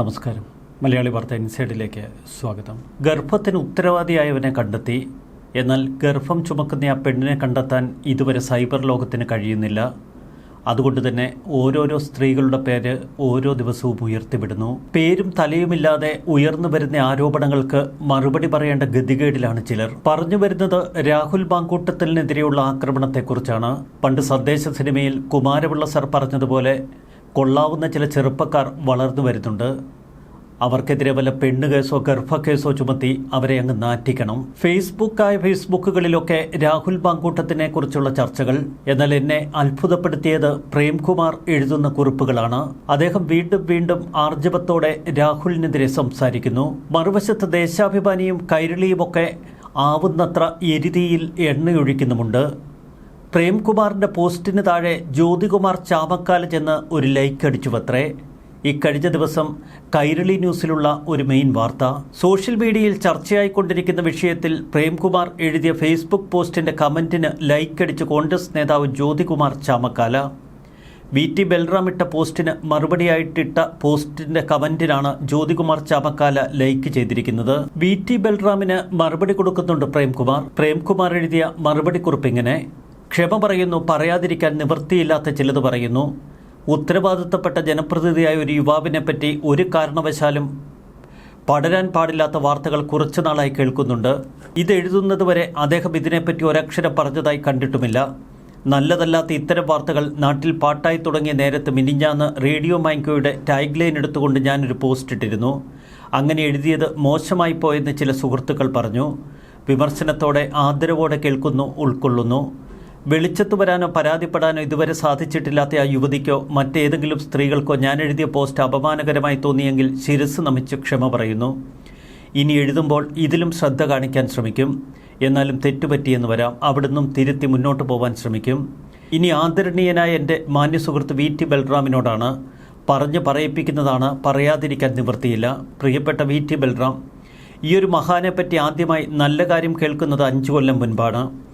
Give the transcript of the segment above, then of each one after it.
നമസ്കാരം. മലയാളി വാർത്ത ഇൻസൈഡിലേക്ക് സ്വാഗതം. ഗർഭത്തിന് ഉത്തരവാദിയായവനെ കണ്ടെത്തി. എന്നാൽ ഗർഭം ചുമക്കുന്ന ആ പെണ്ണിനെ കണ്ടെത്താൻ ഇതുവരെ സൈബർ ലോകത്തിന് കഴിയുന്നില്ല. അതുകൊണ്ട് തന്നെ ഓരോരോ സ്ത്രീകളുടെ പേര് ഓരോ ദിവസവും ഉയർത്തിവിടുന്നു. പേരും തലയുമില്ലാതെ ഉയർന്നു വരുന്ന ആരോപണങ്ങൾക്ക് മറുപടി പറയേണ്ട ഗതികേടിലാണ് ചിലർ. പറഞ്ഞു വരുന്നത് രാഹുൽ ബാങ്കൂട്ടത്തിനെതിരെയുള്ള ആക്രമണത്തെക്കുറിച്ചാണ്. പണ്ട് സന്ദേശ സിനിമയിൽ കുമാരപിള്ള സർ പറഞ്ഞതുപോലെ കൊള്ളാവുന്ന ചില ചെറുപ്പക്കാർ വളർന്നു വരുന്നുണ്ട്. അവർക്കെതിരെ വല്ല പെണ്ണുകേസോ ഗർഭക്കേസോ ചുമത്തി അവരെ അങ്ങ് നാറ്റിക്കണം. ഫേസ്ബുക്കായ ഫേസ്ബുക്കുകളിലൊക്കെ രാഹുൽ ബാങ്കൂട്ടത്തിനെ കുറിച്ചുള്ള ചർച്ചകൾ. എന്നാൽ എന്നെ അത്ഭുതപ്പെടുത്തിയത് പ്രേംകുമാർ എഴുതുന്ന കുറിപ്പുകളാണ്. അദ്ദേഹം വീണ്ടും വീണ്ടും ആർജവത്തോടെ രാഹുലിനെതിരെ സംസാരിക്കുന്നു. മറുവശത്ത് ദേശാഭിമാനിയും കൈരളിയുമൊക്കെ ആവുന്നത്ര എരുതിയിൽ എണ്ണയൊഴിക്കുന്നുമുണ്ട്. പ്രേംകുമാറിന്റെ പോസ്റ്റിന് താഴെ ജ്യോതികുമാർ ചാമക്കാല ചെന്ന് ഒരു ലൈക്ക് അടിച്ചുവത്രേ. ഇക്കഴിഞ്ഞ ദിവസം കൈരളി ന്യൂസിലുള്ള ഒരു മെയിൻ വാർത്ത. സോഷ്യൽ മീഡിയയിൽ ചർച്ചയായിക്കൊണ്ടിരിക്കുന്ന വിഷയത്തിൽ പ്രേംകുമാർ എഴുതിയ ഫേസ്ബുക്ക് പോസ്റ്റിന്റെ കമന്റിന് ലൈക്ക് അടിച്ച് കോൺഗ്രസ് നേതാവ് ജ്യോതികുമാർ ചാമക്കാല. വി ടി ബൽറാം ഇട്ട പോസ്റ്റിന് മറുപടിയായിട്ടിട്ട പോസ്റ്റിന്റെ കമന്റിനാണ് ജ്യോതികുമാർ ചാമക്കാല ലൈക്ക് ചെയ്തിരിക്കുന്നത്. വി ടി ബൽറാമിന് മറുപടി കൊടുക്കുന്നുണ്ട് പ്രേംകുമാർ. പ്രേംകുമാർ എഴുതിയ മറുപടി കുറിപ്പ് ഇങ്ങനെ. ക്ഷമ പറയുന്നു പറയാതിരിക്കാൻ നിവൃത്തിയില്ലാത്ത ചിലത് പറയുന്നു. ഉത്തരവാദിത്തപ്പെട്ട ജനപ്രതിനിധിയായ ഒരു യുവാവിനെ പറ്റി ഒരു കാരണവശാലും പടരാൻ പാടില്ലാത്ത വാർത്തകൾ കുറച്ചു നാളായി കേൾക്കുന്നുണ്ട്. ഇത് എഴുതുന്നത് വരെ അദ്ദേഹം ഇതിനെപ്പറ്റി ഒരക്ഷരം പറഞ്ഞതായി കണ്ടിട്ടുമില്ല. നല്ലതല്ലാത്ത ഇത്തരം വാർത്തകൾ നാട്ടിൽ പാട്ടായി തുടങ്ങിയ നേരത്ത് മിനിഞ്ഞാന്ന് റേഡിയോ മാങ്കോയുടെ ടാഗ് ലൈൻ എടുത്തുകൊണ്ട് ഞാനൊരു പോസ്റ്റ് ഇട്ടിരുന്നു. അങ്ങനെ എഴുതിയത് മോശമായി പോയെന്ന് ചില സുഹൃത്തുക്കൾ പറഞ്ഞു. വിമർശനത്തോടെ ആദരവോടെ കേൾക്കുന്നു ഉൾക്കൊള്ളുന്നു. വെളിച്ചത്ത് വരാനോ പരാതിപ്പെടാനോ ഇതുവരെ സാധിച്ചിട്ടില്ലാത്ത ആ യുവതിക്കോ മറ്റേതെങ്കിലും സ്ത്രീകൾക്കോ ഞാൻ എഴുതിയ പോസ്റ്റ് അപമാനകരമായി തോന്നിയെങ്കിൽ ശിരസ് നമിച്ച് ക്ഷമ പറയുന്നു. ഇനി എഴുതുമ്പോൾ ഇതിലും ശ്രദ്ധ കാണിക്കാൻ ശ്രമിക്കും. എന്നാലും തെറ്റുപറ്റിയെന്ന് വരാം. അവിടുന്നും തിരുത്തി മുന്നോട്ട് പോകാൻ ശ്രമിക്കും. ഇനി ആദരണീയനായ എന്റെ മാന്യ സുഹൃത്ത് വി ടി ബൽറാമിനോടാണ് പറഞ്ഞ് പറയിപ്പിക്കുന്നതാണ് പറയാതിരിക്കാൻ നിവൃത്തിയില്ല. പ്രിയപ്പെട്ട വി ടി ബൽറാം ഈ ഒരു മഹാനെപ്പറ്റി ആദ്യമായി നല്ല കാര്യം കേൾക്കുന്നത് അഞ്ചു കൊല്ലം മുൻപാണ്.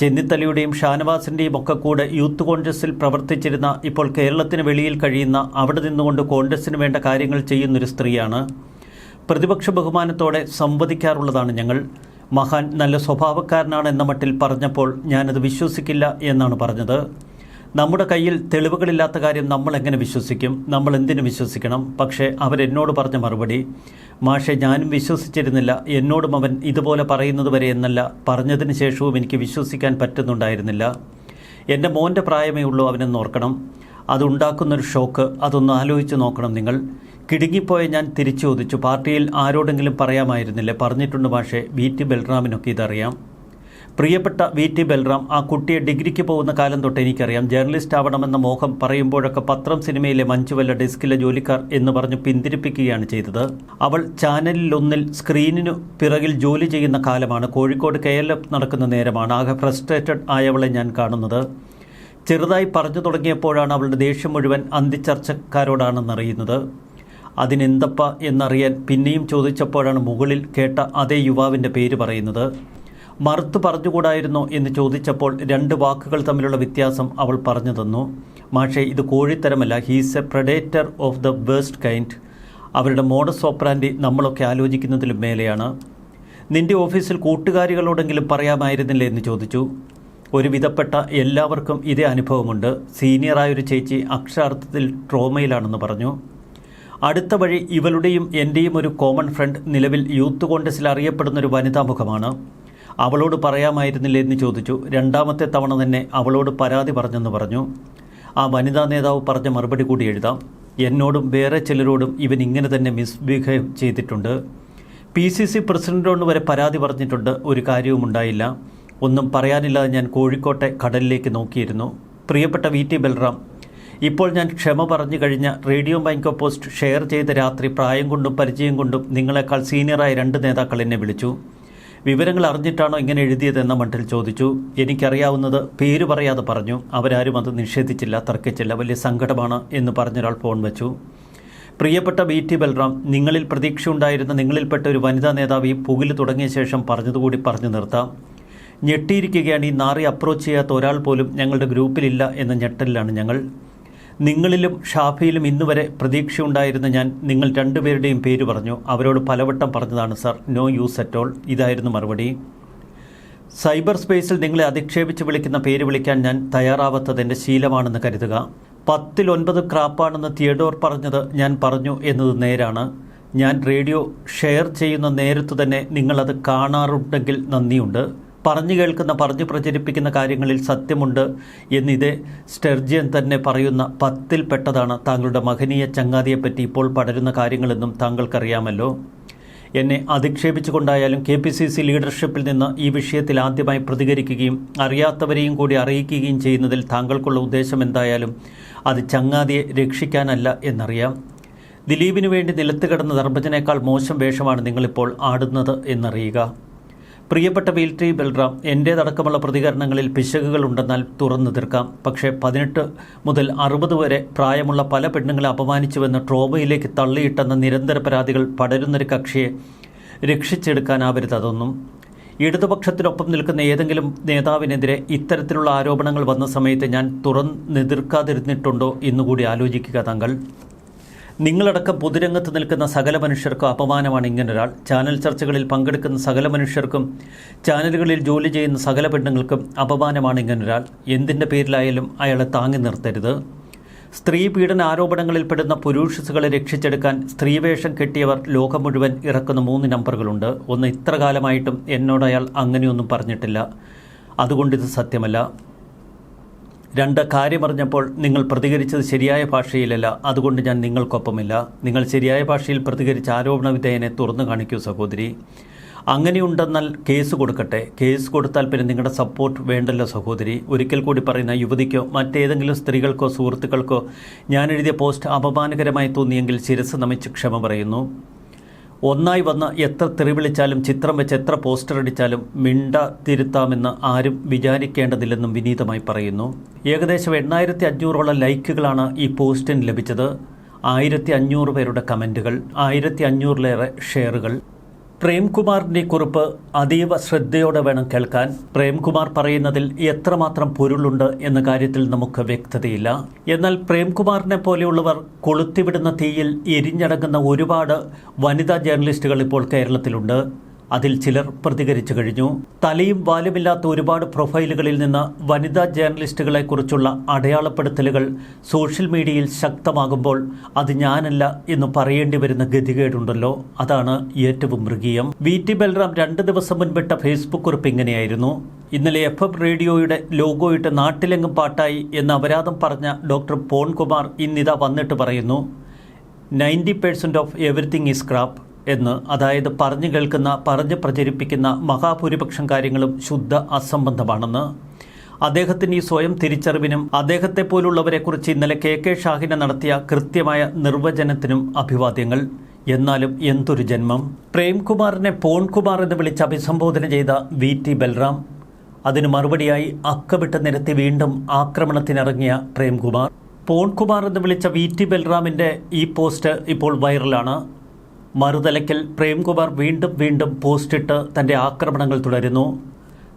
ചെന്നിത്തലയുടെയും ഷാനവാസിന്റെയും ഒക്കെ കൂടെ യൂത്ത് കോൺഗ്രസിൽ പ്രവർത്തിച്ചിരുന്ന ഇപ്പോൾ കേരളത്തിന് വെളിയിൽ കഴിയുന്ന അവിടെ നിന്നുകൊണ്ട് കോൺഗ്രസിന് വേണ്ട കാര്യങ്ങൾ ചെയ്യുന്നൊരു സ്ത്രീയാണ്. പ്രതിപക്ഷ ബഹുമാനത്തോടെ സംവദിക്കാറുള്ളതാണ് ഞങ്ങൾ. മഹാൻ നല്ല സ്വഭാവക്കാരനാണ് എന്ന മട്ടിൽ പറഞ്ഞപ്പോൾ ഞാനത് വിശ്വസിക്കില്ല എന്നാണ് പറഞ്ഞത്. നമ്മുടെ കയ്യിൽ തെളിവുകളില്ലാത്ത കാര്യം നമ്മൾ എങ്ങനെ വിശ്വസിക്കും? നമ്മൾ എന്തിനു വിശ്വസിക്കണം? പക്ഷേ അവരെന്നോട് പറഞ്ഞ മറുപടി മാഷെ ഞാനും വിശ്വസിച്ചിരുന്നില്ല. എന്നോടും അവൻ ഇതുപോലെ പറയുന്നത് വരെ എന്നല്ല. പറഞ്ഞതിന് ശേഷവും എനിക്ക് വിശ്വസിക്കാൻ പറ്റുന്നുണ്ടായിരുന്നില്ല. എന്റെ മോന്റെ പ്രായമേ ഉള്ളൂ അവനെന്ന് ഓർക്കണം. അതുണ്ടാക്കുന്നൊരു ഷോക്ക്. അതൊന്ന് ആലോചിച്ച് നോക്കണം നിങ്ങൾ. കിടുങ്ങിപ്പോയ ഞാൻ തിരിച്ചു ചോദിച്ചു. പാർട്ടിയിൽ ആരോടെങ്കിലും പറയാമായിരുന്നില്ലേ? പറഞ്ഞിട്ടുണ്ട് പക്ഷേ വി. ടി. ബൽറാമിനൊക്കെ ഇതറിയാം. പ്രിയപ്പെട്ട വി ടി ബൽറാം ആ കുട്ടിയെ ഡിഗ്രിക്ക് പോകുന്ന കാലം തൊട്ട് എനിക്കറിയാം. ജേർണലിസ്റ്റ് ആവണമെന്ന മോഹം പറയുമ്പോഴൊക്കെ പത്രം സിനിമയിലെ മഞ്ചുവല്ല ഡെസ്കിലെ ജോലിക്കാർ എന്ന് പറഞ്ഞ് പിന്തിരിപ്പിക്കുകയാണ് ചെയ്തത്. അവൾ ചാനലിലൊന്നിൽ സ്ക്രീനിനു പിറകിൽ ജോലി ചെയ്യുന്ന കാലമാണ്. കോഴിക്കോട് കെ എൽ എഫ് നടക്കുന്ന നേരമാണ് ആകെ ഫ്രസ്ട്രേറ്റഡ് ആയവളെ ഞാൻ കാണുന്നത്. ചെറുതായി പറഞ്ഞു തുടങ്ങിയപ്പോഴാണ് അവളുടെ ദേഷ്യം മുഴുവൻ അന്തിച്ചർച്ചക്കാരോടാണെന്നറിയുന്നത് അതിനെന്തപ്പ എന്നറിയാൻ പിന്നെയും ചോദിച്ചപ്പോഴാണ് മുകളിൽ കേട്ട അതേ യുവാവിന്റെ പേര് പറയുന്നത്. മറുത്ത് പറഞ്ഞുകൂടായിരുന്നോ എന്ന് ചോദിച്ചപ്പോൾ രണ്ട് വാക്കുകൾ തമ്മിലുള്ള വ്യത്യാസം അവൾ പറഞ്ഞു തന്നു. മാഷെ ഇത് കോഴിത്തരമല്ല. He's a predator of the worst kind അവരുടെ മോഡസ് ഓപ്പറാൻഡി നമ്മളൊക്കെ ആലോചിക്കുന്നതിലും മേലെയാണ്. നിന്റെ ഓഫീസിൽ കൂട്ടുകാരികളോടെങ്കിലും പറയാമായിരുന്നില്ലേ? എന്ന് ചോദിച്ചു. ഒരു വിധപ്പെട്ട എല്ലാവർക്കും ഇതേ അനുഭവമുണ്ട്. സീനിയറായൊരു ചേച്ചി അക്ഷരാർത്ഥത്തിൽ ട്രോമയിലാണെന്ന് പറഞ്ഞു. അടുത്ത വഴി ഇവളുടെയും എന്റെയും ഒരു കോമൺ ഫ്രണ്ട് നിലവിൽ യൂത്ത് കോൺഗ്രസിൽ അറിയപ്പെടുന്നൊരു വനിതാ മുഖമാണ്. അവളോട് പറയാമായിരുന്നില്ലേ എന്ന് ചോദിച്ചു. രണ്ടാമത്തെ തവണ തന്നെ അവളോട് പരാതി പറഞ്ഞെന്ന് പറഞ്ഞു. ആ വനിതാ നേതാവ് പറഞ്ഞ മറുപടി കൂടി എഴുതാം. എന്നോടും വേറെ ചിലരോടും ഇവൻ ഇങ്ങനെ തന്നെ മിസ്ബിഹേവ് ചെയ്തിട്ടുണ്ട്. പി സി സി പ്രസിഡന്റോട് വരെ പരാതി പറഞ്ഞിട്ടുണ്ട്. ഒരു കാര്യവും ഉണ്ടായില്ല. ഒന്നും പറയാനില്ലാതെ ഞാൻ കോഴിക്കോട്ടെ കടലിലേക്ക് നോക്കിയിരുന്നു. പ്രിയപ്പെട്ട വി ടി ബൽറാം ഇപ്പോൾ ഞാൻ ക്ഷമ പറഞ്ഞു കഴിഞ്ഞ റേഡിയോ മൈക്കോ പോസ്റ്റ് ഷെയർ ചെയ്ത രാത്രി പ്രായം കൊണ്ടും പരിചയം കൊണ്ടും നിങ്ങളെക്കാൾ സീനിയറായ രണ്ട് നേതാക്കൾ എന്നെ വിളിച്ചു. വിവരങ്ങൾ അറിഞ്ഞിട്ടാണോ ഇങ്ങനെ എഴുതിയതെന്ന മട്ടിൽ ചോദിച്ചു. എനിക്കറിയാവുന്നത് പേര് പറയാതെ പറഞ്ഞു. അവരാരും അത് നിഷേധിച്ചില്ല തർക്കിച്ചില്ല. വലിയ സങ്കടമാണ് എന്ന് പറഞ്ഞൊരാൾ ഫോൺ വെച്ചു. പ്രിയപ്പെട്ട വി ടി ബൽറാം നിങ്ങളിൽ പ്രതീക്ഷയുണ്ടായിരുന്ന നിങ്ങളിൽപ്പെട്ട ഒരു വനിതാ നേതാവ് ഈ പുകിൽ തുടങ്ങിയ ശേഷം പറഞ്ഞതുകൂടി പറഞ്ഞു നിർത്താം. ഞെട്ടിയിരിക്കുകയാണ് ഈ നാറി അപ്രോച്ച് ചെയ്യാത്ത ഒരാൾ പോലും ഞങ്ങളുടെ ഗ്രൂപ്പിലില്ല എന്ന ഞെട്ടലിലാണ് ഞങ്ങൾ. നിങ്ങളിലും ഷാഫിയിലും ഇന്നുവരെ പ്രതീക്ഷയുണ്ടായിരുന്ന ഞാൻ നിങ്ങൾ രണ്ടുപേരുടെയും പേര് പറഞ്ഞു. അവരോട് പലവട്ടം പറഞ്ഞതാണ് sir no use at all. ഇതായിരുന്നു മറുപടി. സൈബർ സ്പേസിൽ നിങ്ങളെ അധിക്ഷേപിച്ച് വിളിക്കുന്ന പേര് വിളിക്കാൻ ഞാൻ തയ്യാറാവാത്തത് എന്റെ ശീലമാണെന്ന് കരുതുക. പത്തിൽ ഒൻപത് ക്രാപ്പാണെന്ന് തിയഡോർ പറഞ്ഞത് ഞാൻ പറഞ്ഞു എന്നത് നേരാണ്. ഞാൻ റേഡിയോ ഷെയർ ചെയ്യുന്ന നേരത്തു തന്നെ നിങ്ങളത് കാണാറുണ്ടെങ്കിൽ നന്ദിയുണ്ട്. പറഞ്ഞു കേൾക്കുന്ന പറഞ്ഞു പ്രചരിപ്പിക്കുന്ന കാര്യങ്ങളിൽ സത്യമുണ്ട് എന്നിതേ സ്റ്റെർജിയൻ തന്നെ പറയുന്ന പത്തിൽപ്പെട്ടതാണ് താങ്കളുടെ മഹനീയ ചങ്ങാതിയെപ്പറ്റി ഇപ്പോൾ പടരുന്ന കാര്യങ്ങളെന്നും താങ്കൾക്കറിയാമല്ലോ. എന്നെ അധിക്ഷേപിച്ചുകൊണ്ടായാലും കെ പി സി സി ലീഡർഷിപ്പിൽ നിന്ന് ഈ വിഷയത്തിൽ ആദ്യമായി പ്രതികരിക്കുകയും അറിയാത്തവരെയും കൂടി അറിയിക്കുകയും ചെയ്യുന്നതിൽ താങ്കൾക്കുള്ള ഉദ്ദേശം എന്തായാലും അത് ചങ്ങാതിയെ രക്ഷിക്കാനല്ല എന്നറിയാം. ദിലീപിനു വേണ്ടി നിലത്ത് കിടന്ന ധർമ്മജനേക്കാൾ മോശം വേഷമാണ് നിങ്ങളിപ്പോൾ ആടുന്നത് എന്നറിയുക. പ്രിയപ്പെട്ട വീൽട്രി ബൽറാം എന്റേതടക്കമുള്ള പ്രതികരണങ്ങളിൽ പിശകുകൾ ഉണ്ടെന്നാൽ തുറന്നു തീർക്കാം. പക്ഷേ പതിനെട്ട് മുതൽ അറുപത് വരെ പ്രായമുള്ള പല പെണ്ണുങ്ങളെ അപമാനിച്ചുവെന്ന് ട്രോമയിലേക്ക് തള്ളിയിട്ടെന്ന നിരന്തര പരാതികൾ പടരുന്നൊരു കക്ഷിയെ രക്ഷിച്ചെടുക്കാനാവരുത് അതൊന്നും. ഇടതുപക്ഷത്തിനൊപ്പം നിൽക്കുന്ന ഏതെങ്കിലും നേതാവിനെതിരെ ഇത്തരത്തിലുള്ള ആരോപണങ്ങൾ വന്ന സമയത്ത് ഞാൻ തുറന്നെതിർക്കാതിരുന്നിട്ടുണ്ടോ എന്നുകൂടി ആലോചിക്കുക താങ്കൾ. നിങ്ങളടക്കം പൊതുരംഗത്ത് നിൽക്കുന്ന സകല മനുഷ്യർക്കും അപമാനമാണ് ഇങ്ങനൊരാൾ. ചാനൽ ചർച്ചകളിൽ പങ്കെടുക്കുന്ന സകല മനുഷ്യർക്കും ചാനലുകളിൽ ജോലി ചെയ്യുന്ന സകല പെണ്ണുങ്ങൾക്കും അപമാനമാണ് ഇങ്ങനൊരാൾ. എന്തിന്റെ പേരിലായാലും അയാളെ താങ്ങി നിർത്തരുത്. സ്ത്രീ പീഡന ആരോപണങ്ങളിൽ പെടുന്ന പുരുഷസുകളെ രക്ഷിച്ചെടുക്കാൻ സ്ത്രീവേഷം കെട്ടിയവർ ലോകം മുഴുവൻ ഇറക്കുന്ന മൂന്ന് നമ്പറുകളുണ്ട്. ഒന്ന് ഇത്ര കാലമായിട്ടും എന്നോട് അയാൾ അങ്ങനെയൊന്നും പറഞ്ഞിട്ടില്ല. അതുകൊണ്ടിത് സത്യമല്ല. രണ്ട് കാര്യം പറഞ്ഞപ്പോൾ നിങ്ങൾ പ്രതികരിച്ചത് ശരിയായ ഭാഷയിലല്ല. അതുകൊണ്ട് ഞാൻ നിങ്ങൾക്കൊപ്പമില്ല. നിങ്ങൾ ശരിയായ ഭാഷയിൽ പ്രതികരിച്ച ആരോപണ വിധേയനെ തുറന്നു കാണിക്കൂ സഹോദരി. അങ്ങനെയുണ്ടെന്നാൽ കേസ് കൊടുക്കട്ടെ. കേസ് കൊടുത്താൽ പിന്നെ നിങ്ങളുടെ സപ്പോർട്ട് വേണ്ടല്ലോ സഹോദരി. ഒരിക്കൽ കൂടി പറയുന്ന യുവതിക്കോ മറ്റേതെങ്കിലും സ്ത്രീകൾക്കോ സുഹൃത്തുക്കൾക്കോ ഞാൻ എഴുതിയ പോസ്റ്റ് അപമാനകരമായി തോന്നിയെങ്കിൽ ശിരസ് നമിച്ച് ക്ഷമ പറയുന്നു. ഒന്നായി വന്ന് എത്ര തെറിവിളിച്ചാലും ചിത്രം വെച്ച് എത്ര പോസ്റ്റർ അടിച്ചാലും മിണ്ട തിരുത്താമെന്ന് ആരും വിചാരിക്കേണ്ടതില്ലെന്നും വിനീതമായി പറയുന്നു. ഏകദേശം എണ്ണായിരത്തി അഞ്ഞൂറോളം ലൈക്കുകളാണ് ഈ പോസ്റ്റിന് ലഭിച്ചത്. ആയിരത്തി അഞ്ഞൂറ് പേരുടെ കമന്റുകൾ ആയിരത്തി അഞ്ഞൂറിലേറെ ഷെയറുകൾ പ്രേംകുമാറിന്റെ കുറിപ്പ് അതീവ ശ്രദ്ധയോടെ വേണം കേൾക്കാൻ. പ്രേംകുമാർ പറയുന്നതിൽ എത്രമാത്രം പൊരുളുണ്ട് എന്ന കാര്യത്തിൽ നമുക്ക് വ്യക്തതയില്ല. എന്നാൽ പ്രേംകുമാറിനെ പോലെയുള്ളവർ കൊളുത്തിവിടുന്ന തീയിൽ എരിഞ്ഞടങ്ങുന്ന ഒരുപാട് വനിതാ ജേർണലിസ്റ്റുകൾ ഇപ്പോൾ കേരളത്തിലുണ്ട്. അതിൽ ചിലർ പ്രതികരിച്ചു കഴിഞ്ഞു. തലയും വാലുമില്ലാത്ത ഒരുപാട് പ്രൊഫൈലുകളിൽ നിന്ന് വനിതാ ജേർണലിസ്റ്റുകളെക്കുറിച്ചുള്ള അടയാളപ്പെടുത്തലുകൾ സോഷ്യൽ മീഡിയയിൽ ശക്തമാകുമ്പോൾ അത് ഞാനല്ല എന്ന് പറയേണ്ടി വരുന്ന ഗതികേടുണ്ടല്ലോ. അതാണ് ഏറ്റവും മൃഗീയം. വി. ടി. ബൽറാം രണ്ട് ദിവസം മുൻപിട്ട ഫേസ്ബുക്ക് കുറിപ്പ് ഇങ്ങനെയായിരുന്നു. ഇന്നലെ എഫ്. എം. റേഡിയോയുടെ ലോഗോയിട്ട് നാട്ടിലെങ്ങും പാട്ടായി എന്ന് അപരാധം പറഞ്ഞ ഡോക്ടർ പോൺകുമാർ ഇന്നിതാ വന്നിട്ട് പറയുന്നു. Ninety percent of everything is crap എന്ന് അതായത് പറഞ്ഞു കേൾക്കുന്ന പറഞ്ഞ് പ്രചരിപ്പിക്കുന്ന മഹാഭൂരിപക്ഷം കാര്യങ്ങളും ശുദ്ധ അസംബന്ധമാണെന്ന്. അദ്ദേഹത്തിന് ഈ സ്വയം തിരിച്ചറിവിനും അദ്ദേഹത്തെ പോലുള്ളവരെക്കുറിച്ച് ഇന്നലെ കെ കെ ഷാഹിന നടത്തിയ കൃത്യമായ നിർവചനത്തിനും അഭിവാദ്യങ്ങൾ. എന്നാലും എന്തൊരു ജന്മം. പ്രേംകുമാറിനെ പോൺകുമാർ എന്ന് വിളിച്ച് അഭിസംബോധന ചെയ്ത വി ടി ബൽറാം അതിന് മറുപടിയായി അക്കവിട്ട് നിരത്തി വീണ്ടും ആക്രമണത്തിനിറങ്ങിയ പ്രേംകുമാർ. പോൺകുമാർ എന്ന് വിളിച്ച വി ടി ബൽറാമിന്റെ ഈ പോസ്റ്റ് ഇപ്പോൾ വൈറലാണ്. മറുതലയ്ക്കൽ പ്രേംകുമാർ വീണ്ടും വീണ്ടും പോസ്റ്റിട്ട് തന്റെ ആക്രമണങ്ങൾ തുടരുന്നു.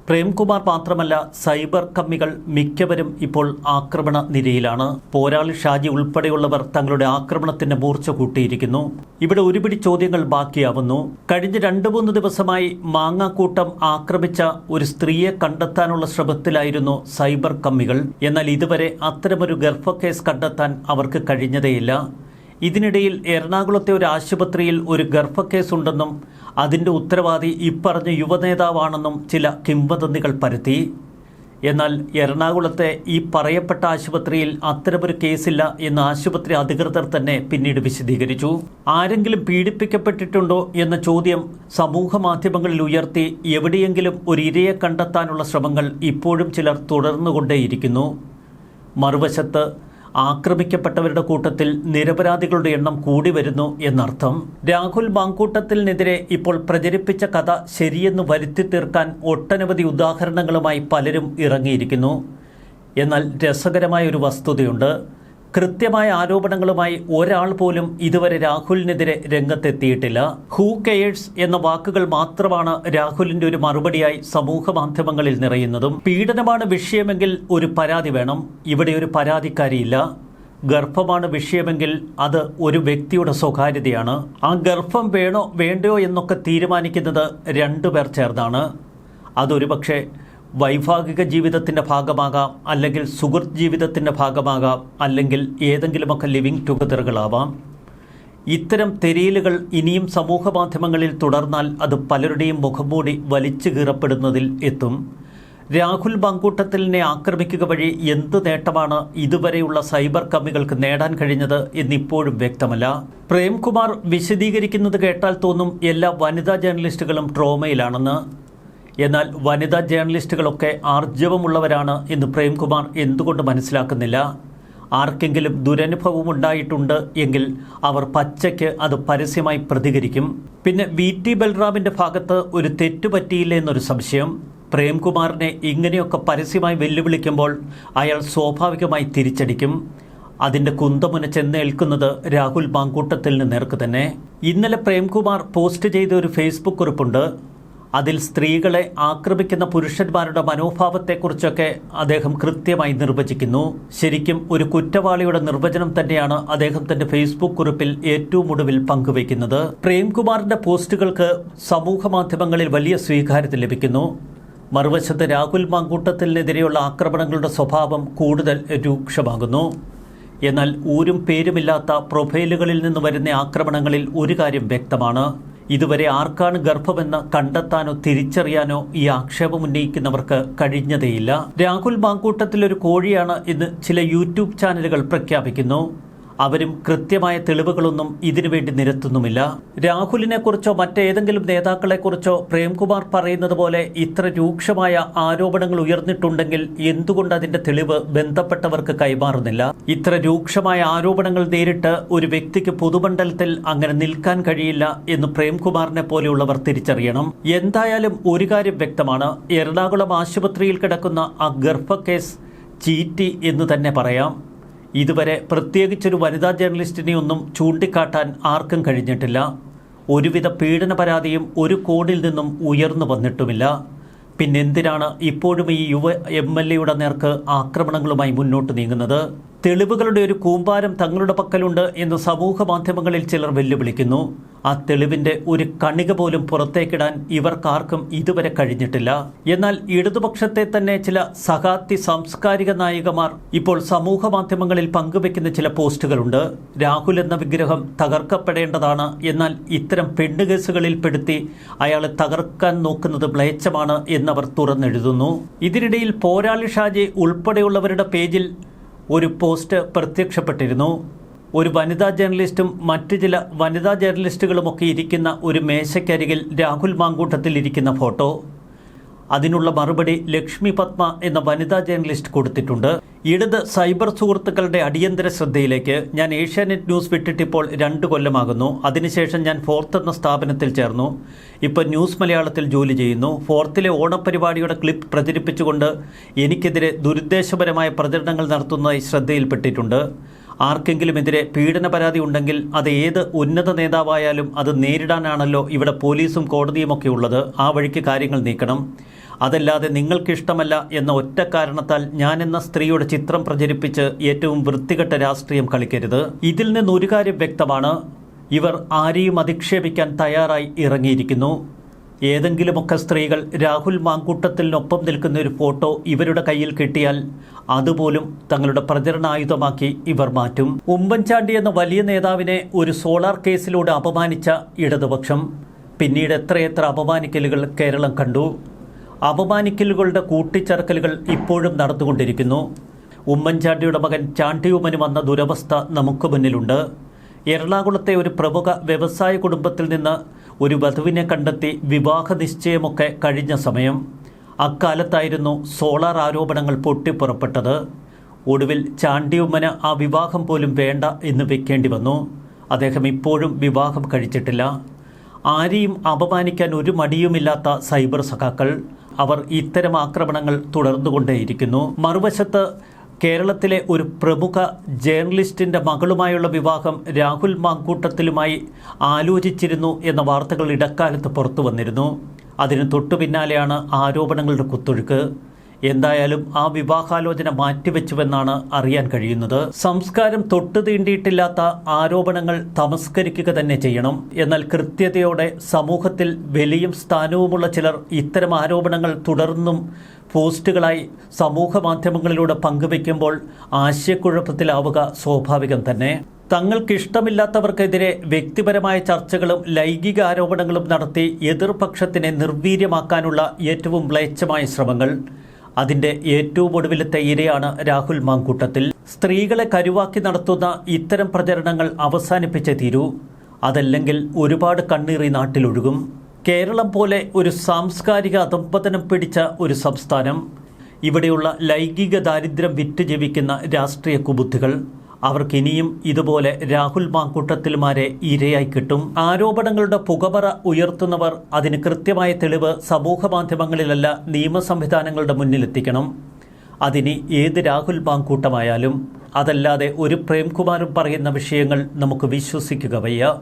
പ്രേംകുമാർ മാത്രമല്ല സൈബർ കമ്മികൾ മിക്കവരും ഇപ്പോൾ ആക്രമണ നിരയിലാണ്. പോരാളി ഷാജി ഉൾപ്പെടെയുള്ളവർ തങ്ങളുടെ ആക്രമണത്തിന്റെ മൂർച്ച കൂട്ടിയിരിക്കുന്നു. ഇവിടെ ഒരുപിടി ചോദ്യങ്ങൾ ബാക്കിയാവുന്നു. കഴിഞ്ഞ രണ്ടു മൂന്ന് ദിവസമായി മാങ്ങാക്കൂട്ടം ആക്രമിച്ച ഒരു സ്ത്രീയെ കണ്ടെത്താനുള്ള ശ്രമത്തിലായിരുന്നു സൈബർ കമ്മികൾ. എന്നാൽ ഇതുവരെ അത്തരമൊരു കേസ് കണ്ടെത്താൻ അവർക്ക് കഴിഞ്ഞതേയില്ല. ഇതിനിടയിൽ എറണാകുളത്തെ ഒരു ആശുപത്രിയിൽ ഒരു ഗർഭക്കേസുണ്ടെന്നും അതിന്റെ ഉത്തരവാദി ഇപ്പറഞ്ഞ യുവനേതാവാണെന്നും ചില കിംവദന്തികൾ പരത്തി. എന്നാൽ എറണാകുളത്തെ ഈ പറയപ്പെട്ട ആശുപത്രിയിൽ അത്തരമൊരു കേസില്ല എന്ന് ആശുപത്രി അധികൃതർ തന്നെ പിന്നീട് വിശദീകരിച്ചു. ആരെങ്കിലും പീഡിപ്പിക്കപ്പെട്ടിട്ടുണ്ടോ എന്ന ചോദ്യം സമൂഹ മാധ്യമങ്ങളിൽ ഉയർത്തി എവിടെയെങ്കിലും ഒരു ഇരയെ കണ്ടെത്താനുള്ള ശ്രമങ്ങൾ ഇപ്പോഴും ചിലർ തുടർന്നുകൊണ്ടേയിരിക്കുന്നു. മറുവശത്ത് ആക്രമിക്കപ്പെട്ടവരുടെ കൂട്ടത്തിൽ നിരപരാധികളുടെ എണ്ണം കൂടി വരുന്നു എന്നർത്ഥം. രാഹുൽ മാങ്കൂട്ടത്തിനെതിരെ ഇപ്പോൾ പ്രചരിപ്പിച്ച കഥ ശരിയെന്ന് വരുത്തി തീർക്കാൻ ഒട്ടനവധി ഉദാഹരണങ്ങളുമായി പലരും ഇറങ്ങിയിരിക്കുന്നു. എന്നാൽ രസകരമായ ഒരു വസ്തുതയുണ്ട്. കൃത്യമായ ആരോപണങ്ങളുമായി ഒരാൾ പോലും ഇതുവരെ രാഹുലിനെതിരെ രംഗത്തെത്തിയിട്ടില്ല. ഹൂ കെയേഴ്സ് എന്ന വാക്കുകൾ മാത്രമാണ് രാഹുലിന്റെ ഒരു മറുപടിയായി സമൂഹ മാധ്യമങ്ങളിൽ നിറയുന്നതും. പീഡനമാണ് വിഷയമെങ്കിൽ ഒരു പരാതി വേണം. ഇവിടെ ഒരു പരാതിക്കാരിയില്ല. ഗർഭമാണ് വിഷയമെങ്കിൽ അത് ഒരു വ്യക്തിയുടെ സ്വകാര്യതയാണ്. ആ ഗർഭം വേണോ വേണ്ടയോ എന്നൊക്കെ തീരുമാനിക്കുന്നത് രണ്ടുപേർ ചേർന്നാണ്. അതൊരു പക്ഷേ വൈവാഹിക ജീവിതത്തിന്റെ ഭാഗമാകാം അല്ലെങ്കിൽ സുഹൃത്ത് ജീവിതത്തിന്റെ ഭാഗമാകാം അല്ലെങ്കിൽ ഏതെങ്കിലുമൊക്കെ ലിവിങ് ടുഗദറുകളാവാം ഇത്തരം തെരയിലുകൾ ഇനിയും സമൂഹ മാധ്യമങ്ങളിൽ തുടർന്നാൽ അത് പലരുടെയും മുഖംമൂടി വലിച്ചു കീറപ്പെടുന്നതിൽ എത്തും. രാഹുൽ മങ്കൂട്ടത്തിലിനെ ആക്രമിക്കുക വഴി എന്ത് നേട്ടമാണ് ഇതുവരെയുള്ള സൈബർ കമ്മികൾക്ക് നേടാൻ കഴിഞ്ഞത് എന്നിപ്പോഴും വ്യക്തമല്ല. പ്രേംകുമാർ വിശദീകരിക്കുന്നത് കേട്ടാൽ തോന്നും എല്ലാ വനിതാ ജേർണലിസ്റ്റുകളും ട്രോമയിലാണെന്ന്. എന്നാൽ വനിതാ ജേർണലിസ്റ്റുകളൊക്കെ ആർജവമുള്ളവരാണ് എന്ന് പ്രേംകുമാർ എന്തുകൊണ്ട് മനസ്സിലാക്കുന്നില്ല? ആർക്കെങ്കിലും ദുരനുഭവം ഉണ്ടായിട്ടുണ്ട് എങ്കിൽ അവർ പച്ചയ്ക്ക് അത് പരസ്യമായി പ്രതികരിക്കും. പിന്നെ വി ടി ബൽറാമിന്റെ ഭാഗത്ത് ഒരു തെറ്റു പറ്റിയില്ല എന്നൊരു സംശയം. പ്രേംകുമാറിനെ ഇങ്ങനെയൊക്കെ പരസ്യമായി വെല്ലുവിളിക്കുമ്പോൾ അയാൾ സ്വാഭാവികമായി തിരിച്ചടിക്കും. അതിന്റെ കുന്തമുന ചെന്നേൽക്കുന്നത് രാഹുൽ മാങ്കൂട്ടത്തിന് നേർക്ക് തന്നെ. ഇന്നലെ പ്രേംകുമാർ പോസ്റ്റ് ചെയ്ത ഒരു ഫേസ്ബുക്ക് കുറിപ്പുണ്ട്. അതിൽ സ്ത്രീകളെ ആക്രമിക്കുന്ന പുരുഷന്മാരുടെ മനോഭാവത്തെക്കുറിച്ചൊക്കെ അദ്ദേഹം കൃത്യമായി നിർവചിക്കുന്നു. ശരിക്കും ഒരു കുറ്റവാളിയുടെ നിർവചനം തന്നെയാണ് അദ്ദേഹം തന്റെ ഫേസ്ബുക്ക് കുറിപ്പിൽ ഏറ്റവും ഒടുവിൽ പങ്കുവയ്ക്കുന്നത്. പ്രേംകുമാറിന്റെ പോസ്റ്റുകൾക്ക് സമൂഹ മാധ്യമങ്ങളിൽ വലിയ സ്വീകാര്യത ലഭിക്കുന്നു. മറുവശത്ത് രാഹുൽ മാങ്കൂട്ടത്തിനെതിരെയുള്ള ആക്രമണങ്ങളുടെ സ്വഭാവം കൂടുതൽ രൂക്ഷമാകുന്നു. എന്നാൽ ഊരും പേരുമില്ലാത്ത പ്രൊഫൈലുകളിൽ നിന്ന് വരുന്ന ആക്രമണങ്ങളിൽ ഒരു കാര്യം വ്യക്തമാണ്. ഇതുവരെ ആർക്കാണ് ഗർഭമെന്ന് കണ്ടെത്താനോ തിരിച്ചറിയാനോ ഈ ആക്ഷേപം ഉന്നയിക്കുന്നവർക്ക് കഴിഞ്ഞതേയില്ല. രാഹുൽ മാങ്കൂട്ടത്തിലൊരു കോഴിയാണ് ഇന്ന് ചില യൂട്യൂബ് ചാനലുകൾ പ്രഖ്യാപിക്കുന്നു. അവരും കൃത്യമായ തെളിവുകളൊന്നും ഇതിനുവേണ്ടി നിരത്തുന്നുമില്ല. രാഹുലിനെ കുറിച്ചോ മറ്റേതെങ്കിലും നേതാക്കളെക്കുറിച്ചോ പ്രേംകുമാർ പറയുന്നത് പോലെ ഇത്ര രൂക്ഷമായ ആരോപണങ്ങൾ ഉയർന്നിട്ടുണ്ടെങ്കിൽ എന്തുകൊണ്ട് അതിന്റെ തെളിവ് ബന്ധപ്പെട്ടവർക്ക് കൈമാറുന്നില്ല? ഇത്ര രൂക്ഷമായ ആരോപണങ്ങൾ നേരിട്ട് ഒരു വ്യക്തിക്ക് പൊതുമണ്ഡലത്തിൽ അങ്ങനെ നിൽക്കാൻ കഴിയില്ല എന്ന് പ്രേംകുമാറിനെ പോലെയുള്ളവർ തിരിച്ചറിയണം. എന്തായാലും ഒരു കാര്യം വ്യക്തമാണ്. എറണാകുളം ആശുപത്രിയിൽ കിടക്കുന്ന ആ ഗർഭ കേസ് ചീറ്റി എന്ന് തന്നെ പറയാം. ഇതുവരെ പ്രത്യേകിച്ചൊരു വനിതാ ജേർണലിസ്റ്റിനെ ഒന്നും ചൂണ്ടിക്കാട്ടാൻ ആർക്കും കഴിഞ്ഞിട്ടില്ല. ഒരുവിധ പീഡന പരാതിയും ഒരു കോണിൽ നിന്നും ഉയർന്നു വന്നിട്ടുമില്ല. പിന്നെന്തിനാണ് ഇപ്പോഴും ഈ യുവ എം എൽ എയുടെ നേർക്ക് ആക്രമണങ്ങളുമായി മുന്നോട്ട് നീങ്ങുന്നത്? തെളിവുകളുടെ ഒരു കൂമ്പാരം തങ്ങളുടെ പക്കലുണ്ട് എന്ന് സമൂഹ മാധ്യമങ്ങളിൽ ചിലർ വെല്ലുവിളിക്കുന്നു. ആ തെളിവിന്റെ ഒരു കണിക പോലും പുറത്തേക്കിടാൻ ഇവർക്കാർക്കും ഇതുവരെ കഴിഞ്ഞിട്ടില്ല. എന്നാൽ ഇടതുപക്ഷത്തെ തന്നെ ചില സഹാത്തി സാംസ്കാരിക നായികമാർ ഇപ്പോൾ സമൂഹ മാധ്യമങ്ങളിൽ പങ്കുവെക്കുന്ന ചില പോസ്റ്റുകളുണ്ട്. രാഹുൽ എന്ന വിഗ്രഹം തകർക്കപ്പെടേണ്ടതാണ് എന്നാൽ ഇത്തരം പെണ്ണുകേസുകളിൽ പെടുത്തി അയാളെ തകർക്കാൻ നോക്കുന്നത് മ്ലേച്ഛമാണ് എന്നവർ തുറന്നെഴുതുന്നു. ഇതിനിടയിൽ പോരാളി ഷാജി ഉൾപ്പെടെയുള്ളവരുടെ പേജിൽ ഒരു പോസ്റ്റ് പ്രത്യക്ഷപ്പെട്ടിരുന്നു. ഒരു വനിതാ ജേർണലിസ്റ്റും മറ്റു ചില വനിതാ ജേർണലിസ്റ്റുകളുമൊക്കെ ഇരിക്കുന്ന ഒരു മേശയ്ക്കരികിൽ രാഹുൽ മാങ്കൂട്ടത്തിൽ ഇരിക്കുന്ന ഫോട്ടോ. അതിനുള്ള മറുപടി ലക്ഷ്മി പത്മ എന്ന വനിതാ ജേർണലിസ്റ്റ് കൊടുത്തിട്ടുണ്ട്. ഇടത് സൈബർ സുഹൃത്തുക്കളുടെ അടിയന്തര ശ്രദ്ധയിലേക്ക് ഞാൻ ഏഷ്യാനെറ്റ് ന്യൂസ് വിട്ടിട്ടിപ്പോൾ രണ്ട് കൊല്ലമാകുന്നു. അതിനുശേഷം ഞാൻ ഫോർത്ത് എന്ന സ്ഥാപനത്തിൽ ചേർന്നു. ഇപ്പോൾ ന്യൂസ് മലയാളത്തിൽ ജോലി ചെയ്യുന്നു. ഫോർത്തിലെ ഓണപരിപാടിയുടെ ക്ലിപ്പ് പ്രചരിപ്പിച്ചുകൊണ്ട് എനിക്കെതിരെ ദുരുദ്ദേശപരമായ പ്രചരണങ്ങൾ നടത്തുന്നതായി ശ്രദ്ധയിൽപ്പെട്ടിട്ടുണ്ട്. ആർക്കെങ്കിലും എതിരെ പീഡന പരാതി ഉണ്ടെങ്കിൽ അത് ഏത് ഉന്നത നേതാവായാലും അത് നേരിടാനാണല്ലോ ഇവിടെ പോലീസും കോടതിയുമൊക്കെ ഉള്ളത്. ആ വഴിക്ക് കാര്യങ്ങൾ നീക്കണം. അതല്ലാതെ നിങ്ങൾക്കിഷ്ടമല്ല എന്ന ഒറ്റ കാരണത്താൽ ഞാൻ എന്ന സ്ത്രീയുടെ ചിത്രം പ്രചരിപ്പിച്ച് ഏറ്റവും വൃത്തികെട്ട രാഷ്ട്രീയം കളിക്കരുത്. ഇതിൽ നിന്ന് ഒരു കാര്യം വ്യക്തമാണ്. ഇവർ ആരെയും അധിക്ഷേപിക്കാൻ തയ്യാറായി ഇറങ്ങിയിരിക്കുന്നു. ഏതെങ്കിലുമൊക്കെ സ്ത്രീകൾ രാഹുൽ മാങ്കൂട്ടത്തിനൊപ്പം നിൽക്കുന്ന ഒരു ഫോട്ടോ ഇവരുടെ കയ്യിൽ കിട്ടിയാൽ അതുപോലും തങ്ങളുടെ പ്രചരണായുധമാക്കി ഇവർ മാറ്റും. ഉമ്മൻചാണ്ടി എന്ന വലിയ നേതാവിനെ ഒരു സോളാർ കേസിലൂടെ അപമാനിച്ച ഇടതുപക്ഷം പിന്നീട് എത്രയെത്ര അപമാനിക്കലുകൾ കേരളം കണ്ടു. അപമാനിക്കലുകളുടെ കൂട്ടിച്ചേർക്കലുകൾ ഇപ്പോഴും നടന്നുകൊണ്ടിരിക്കുന്നു. ഉമ്മൻചാണ്ടിയുടെ മകൻ ചാണ്ടിയുമ്മന് വന്ന ദുരവസ്ഥ നമുക്ക് മുന്നിലുണ്ട്. എറണാകുളത്തെ ഒരു പ്രമുഖ വ്യവസായ കുടുംബത്തിൽ നിന്ന് ഒരു വധുവിനെ കണ്ടെത്തി വിവാഹ നിശ്ചയമൊക്കെ കഴിഞ്ഞ സമയം. അക്കാലത്തായിരുന്നു സോളാർ ആരോപണങ്ങൾ പൊട്ടിപ്പുറപ്പെട്ടത്. ഒടുവിൽ ചാണ്ടിയുമ്മന് ആ വിവാഹം പോലും വേണ്ട എന്ന് വെക്കേണ്ടി വന്നു. അദ്ദേഹം ഇപ്പോഴും വിവാഹം കഴിച്ചിട്ടില്ല. ആരെയും അപമാനിക്കാൻ ഒരു മടിയുമില്ലാത്ത സൈബർ സഖാക്കൾ. അവർ ഇത്തരം ആക്രമണങ്ങൾ തുടർന്നുകൊണ്ടേയിരിക്കുന്നു. മറുവശത്ത് കേരളത്തിലെ ഒരു പ്രമുഖ ജേർണലിസ്റ്റിന്റെ മകളുമായുള്ള വിവാഹം രാഹുൽ മാങ്കൂട്ടത്തിലുമായി ആലോചിച്ചിരുന്നു എന്ന വാർത്തകൾ ഇടക്കാലത്ത് പുറത്തു വന്നിരുന്നു. അതിന് തൊട്ടു പിന്നാലെയാണ് ആരോപണങ്ങളുടെ കുത്തൊഴുക്ക്. എന്തായാലും ആ വിവാഹാലോചന മാറ്റിവെച്ചുവെന്നാണ് അറിയാൻ കഴിയുന്നത്. സംസ്കാരം തൊട്ടു തീണ്ടിയിട്ടില്ലാത്ത ആരോപണങ്ങൾ തമസ്കരിക്കുക തന്നെ ചെയ്യണം. എന്നാൽ കൃത്യതയോടെ സമൂഹത്തിൽ വലിയ സ്ഥാനവുമുള്ള ചിലർ ഇത്തരം ആരോപണങ്ങൾ തുടർന്നും പോസ്റ്റുകളായി സമൂഹ മാധ്യമങ്ങളിലൂടെ പങ്കുവയ്ക്കുമ്പോൾ ആശയക്കുഴപ്പത്തിലാവുക സ്വാഭാവികം തന്നെ. തങ്ങൾക്കിഷ്ടമില്ലാത്തവർക്കെതിരെ വ്യക്തിപരമായ ചർച്ചകളും ലൈംഗിക ആരോപണങ്ങളും നടത്തി എതിർപക്ഷത്തിനെ നിർവീര്യമാക്കാനുള്ള ഏറ്റവും മ്ലേച്ഛമായ ശ്രമങ്ങൾ. അതിന്റെ ഏറ്റവും ഒടുവിലത്തെ ഇരയാണ് രാഹുൽ മാങ്കൂട്ടത്തിൽ. സ്ത്രീകളെ കരുവാക്കി നടത്തുന്ന ഇത്തരം പ്രചരണങ്ങൾ അവസാനിപ്പിച്ചേ തീരൂ. അതല്ലെങ്കിൽ ഒരുപാട് കണ്ണീറി നാട്ടിലൊഴുകും. കേരളം പോലെ ഒരു സാംസ്കാരിക അധംപതനം പിടിച്ച ഒരു സംസ്ഥാനം. ഇവിടെയുള്ള ലൈംഗിക ദാരിദ്ര്യം വിറ്റ് ജീവിക്കുന്ന രാഷ്ട്രീയ കുബുദ്ധികൾ. അവർക്കിനിയും ഇതുപോലെ രാഹുൽ മാങ്കൂട്ടത്തിൽമാരെ ഇരയായി കിട്ടും. ആരോപണങ്ങളുടെ പുകമറ ഉയർത്തുന്നവർ അതിന് കൃത്യമായ തെളിവ് സമൂഹ മാധ്യമങ്ങളിലല്ല നിയമ സംവിധാനങ്ങളുടെ മുന്നിലെത്തിക്കണം. അതിന് ഏത് രാഹുൽ മാങ്കൂട്ടമായാലും. അതല്ലാതെ ഒരു പ്രേംകുമാരും പറയുന്ന വിഷയങ്ങൾ നമുക്ക് വിശ്വസിക്കുക വയ്യ.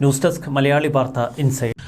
ന്യൂസ് ഡെസ്ക് മലയാളി വാർത്ത ഇൻസൈഡ്.